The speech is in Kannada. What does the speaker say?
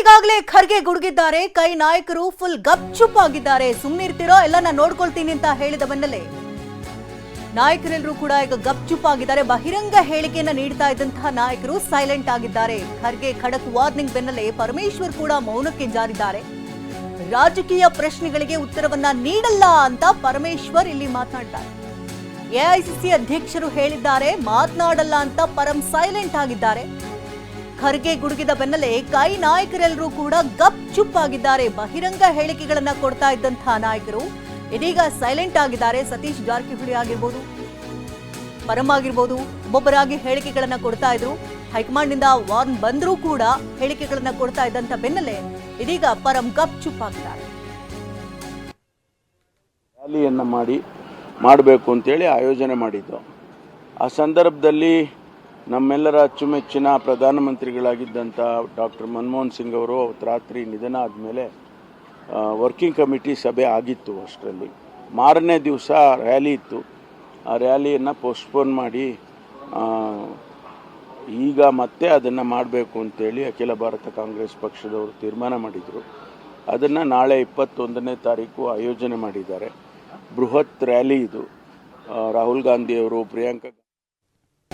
ಈಗಾಗಲೇ ಖರ್ಗೆ ಗುಡುಗಿದ್ದಾರೆ. ಕೈ ನಾಯಕರು ಫುಲ್ ಗಪ್ಚುಪ್ ಆಗಿದ್ದಾರೆ. ಸುಮ್ಮನಿರ್ತಿರೋ ಎಲ್ಲ ನಾನು ನೋಡ್ಕೊಳ್ತೀನಿ ಅಂತ ಹೇಳಿದ ಬೆನ್ನಲ್ಲೇ. ನಾಯಕರೆಲ್ಲರೂ ಕೂಡ ಈಗ ಗಪ್ಚುಪ್ ಆಗಿದ್ದಾರೆ. ಬಹಿರಂಗ ಹೇಳಿಕೆಯನ್ನ ನೀಡ್ತಾ ಇದ್ದಂತಹ ನಾಯಕರು ಸೈಲೆಂಟ್ ಆಗಿದ್ದಾರೆ. ಖರ್ಗೆ ಖಡಕ್ ವಾರ್ನಿಂಗ್ ಬೆನ್ನಲ್ಲೇ ಪರಮೇಶ್ವರ್ ಕೂಡ ಮೌನಕ್ಕೆ ಜಾರಿದ್ದಾರೆ. ರಾಜಕೀಯ ಪ್ರಶ್ನೆಗಳಿಗೆ ಉತ್ತರವನ್ನ ನೀಡಲ್ಲ ಅಂತ ಪರಮೇಶ್ವರ್ ಇಲ್ಲಿ ಮಾತನಾಡ್ತಾರೆ. ಎಐಸಿಸಿ ಅಧ್ಯಕ್ಷರು ಹೇಳಿದ್ದಾರೆ, ಮಾತನಾಡಲ್ಲ ಅಂತ ಪರಂ ಸೈಲೆಂಟ್ ಆಗಿದ್ದಾರೆ. ಖರ್ಗೆ ಗುಡುಗಿದ ಬೆನ್ನಲ್ಲೇ ಕೈ ನಾಯಕರೆಲ್ಲರೂ ಕೂಡ ಗಪ್ ಚುಪ್ ಆಗಿದ್ದಾರೆ. ಬಹಿರಂಗ ಹೇಳಿಕೆಗಳನ್ನ ಕೊಡ್ತಾ ಇದ್ದಂತಹ ನಾಯಕರು ಇದೀಗ ಸೈಲೆಂಟ್ ಆಗಿದ್ದಾರೆ. ಸತೀಶ್ ಜಾರಕಿಹೊಳಿ ಆಗಿರ್ಬೋದು ಪರಂ ಆಗಿರ್ಬೋದು, ಒಬ್ಬೊಬ್ಬರಾಗಿ ಹೇಳಿಕೆಗಳನ್ನ ಕೊಡ್ತಾ ಇದ್ರು. ಹೈಕಮಾಂಡ್ನಿಂದ ವಾರ್ನ್ ಬಂದರೂ ಕೂಡ ಹೇಳಿಕೆಗಳನ್ನ ಕೊಡ್ತಾ ಇದ್ದಂತ ಬೆನ್ನಲ್ಲೇ ಇದೀಗ ಪರಂ ಗಪ್ ಚುಪ್ ಆಗಿದ್ದಾರೆ ಮಾಡಿ, ಮಾಡಬೇಕು ಅಂತೇಳಿ ಆಯೋಜನೆ ಮಾಡಿದ್ದು. ಆ ಸಂದರ್ಭದಲ್ಲಿ ನಮ್ಮೆಲ್ಲರ ಅಚ್ಚುಮೆಚ್ಚಿನ ಪ್ರಧಾನಮಂತ್ರಿಗಳಾಗಿದ್ದಂಥ ಡಾಕ್ಟರ್ ಮನಮೋಹನ್ ಸಿಂಗ್ ಅವರು ಅವತ್ತು ರಾತ್ರಿ ನಿಧನ ಆದಮೇಲೆ ವರ್ಕಿಂಗ್ ಕಮಿಟಿ ಸಭೆ ಆಗಿತ್ತು ಅಷ್ಟರಲ್ಲಿ. ಮಾರನೇ ದಿವಸ ರ್ಯಾಲಿ ಇತ್ತು. ಆ ರ್ಯಾಲಿಯನ್ನು ಪೋಸ್ಟ್ಪೋನ್ ಮಾಡಿ ಈಗ ಮತ್ತೆ ಅದನ್ನು ಮಾಡಬೇಕು ಅಂತೇಳಿ ಅಖಿಲ ಭಾರತ ಕಾಂಗ್ರೆಸ್ ಪಕ್ಷದವರು ತೀರ್ಮಾನ ಮಾಡಿದರು. ಅದನ್ನು ನಾಳೆ ಇಪ್ಪತ್ತೊಂದನೇ ತಾರೀಕು ಆಯೋಜನೆ ಮಾಡಿದ್ದಾರೆ. ಬೃಹತ್ ರ್ಯಾಲಿ ಇದು. ರಾಹುಲ್ ಗಾಂಧಿಯವರು, ಪ್ರಿಯಾಂಕಾ